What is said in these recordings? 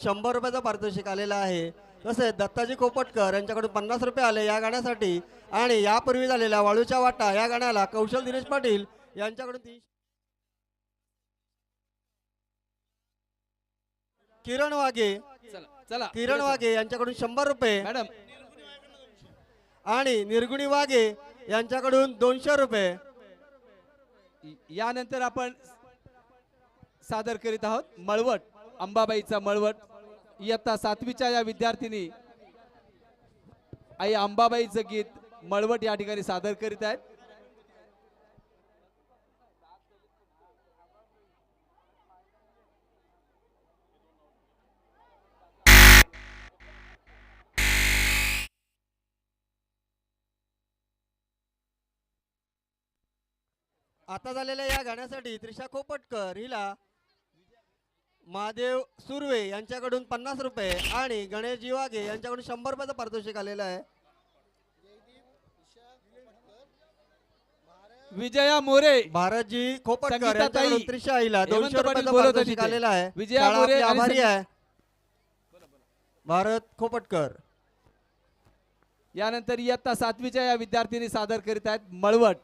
शंभर रुपयाचा पारितोषिक आलेला आहे. तसेच दत्ताजी कोपटकर यांच्याकडून पन्नास रुपये आले या गाण्यासाठी. आणि यापूर्वी झालेल्या वाळूच्या वाटा या गाण्याला कौशल दिनेश पाटील यांच्याकडून तीन किरण वाघे. चला चला. किरण वाघे यांच्याकडून शंभर रुपये. मॅडम. आणि निर्गुणी वाघे यांच्याकडून दोनशे रुपये. यानंतर आपण सादर करीत आहोत मळवट अंबाबाईचा मळवट. इयत्ता सातवीच्या या विद्यार्थिनी आई अंबाबाईचं गीत मळवट या ठिकाणी सादर करीत आहेत. आता झालेल्या या गाण्यासाठी त्रिशा खोपटकर हिला महादेव सुर्वे यांच्याकडून पन्नास रुपये आणि गणेश जीवागे यांच्याकडून शंभर रुपयाचं पारितोषिक आलेलं आहे. विजया मोरे भारतजी खोपटकर यांच्याकडून त्रिशा हेमंत दोनशे रुपयाचं पारितोषिक. आलेलं आहे. विजया मोरे आभारी आहे. भारत खोपटकर. यानंतर इयत्ता सातवीच्या या विद्यार्थिनी सादर करीत आहेत मळवट.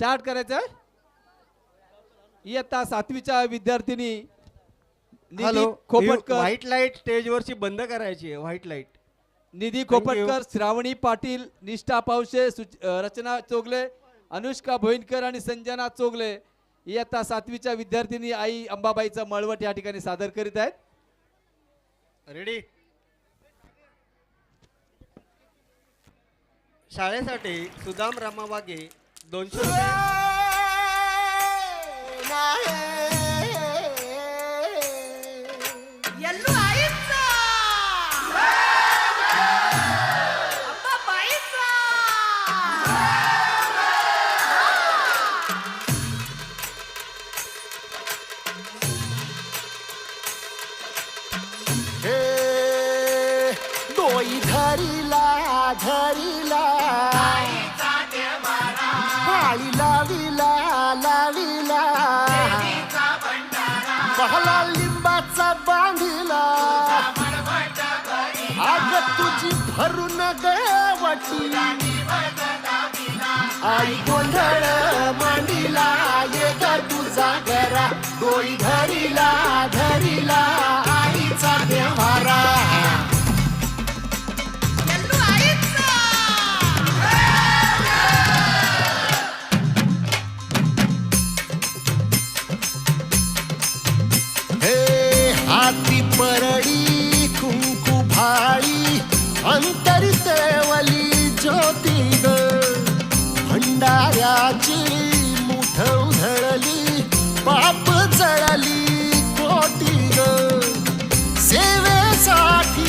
स्टार्ट करायचं इयत्ता सातवीच्या विद्यार्थिनी Nidhi hello Khopatkar. White light स्टेजवरची बंद करायची आहे white light Nidhi you. Khopatkar Shravani Patil Nishtha Pawshe सुच- अ, रचना चोगले अनुष्का भोईनकर आणि संजना चोगले इयत्ता सातवीच्या विद्यार्थिनी आई अंबाबाईचा मळवट या ठिकाणी सादर करीत आहेत. रेडी शाळेसाठी सुदाम रामावागे दोनशे रुपये ಎಲ್ಲೂ ಆಯ್ತ ಅಪ್ಪ ಬಾಯ್ತ हे डोई धरिला धरिला लाली लाली लाविला बहला लिंबाचा बांधिला. आग तुझी भरून गवटी आई गोंधळ मांडिला येत तुझा घरा डोई धरिला धरिला आईचा देवारा साऱ्याची मुठ उधळली पाप जळली कोटी ग. सेवेसाठी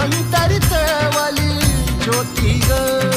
अंतरित वाली ज्योती ग.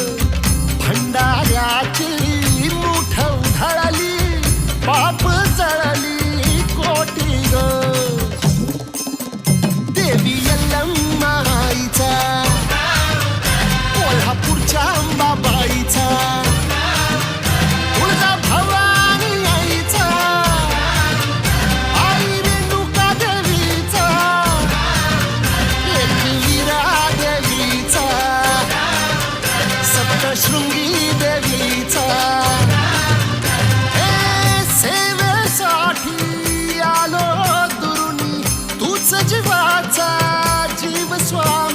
soir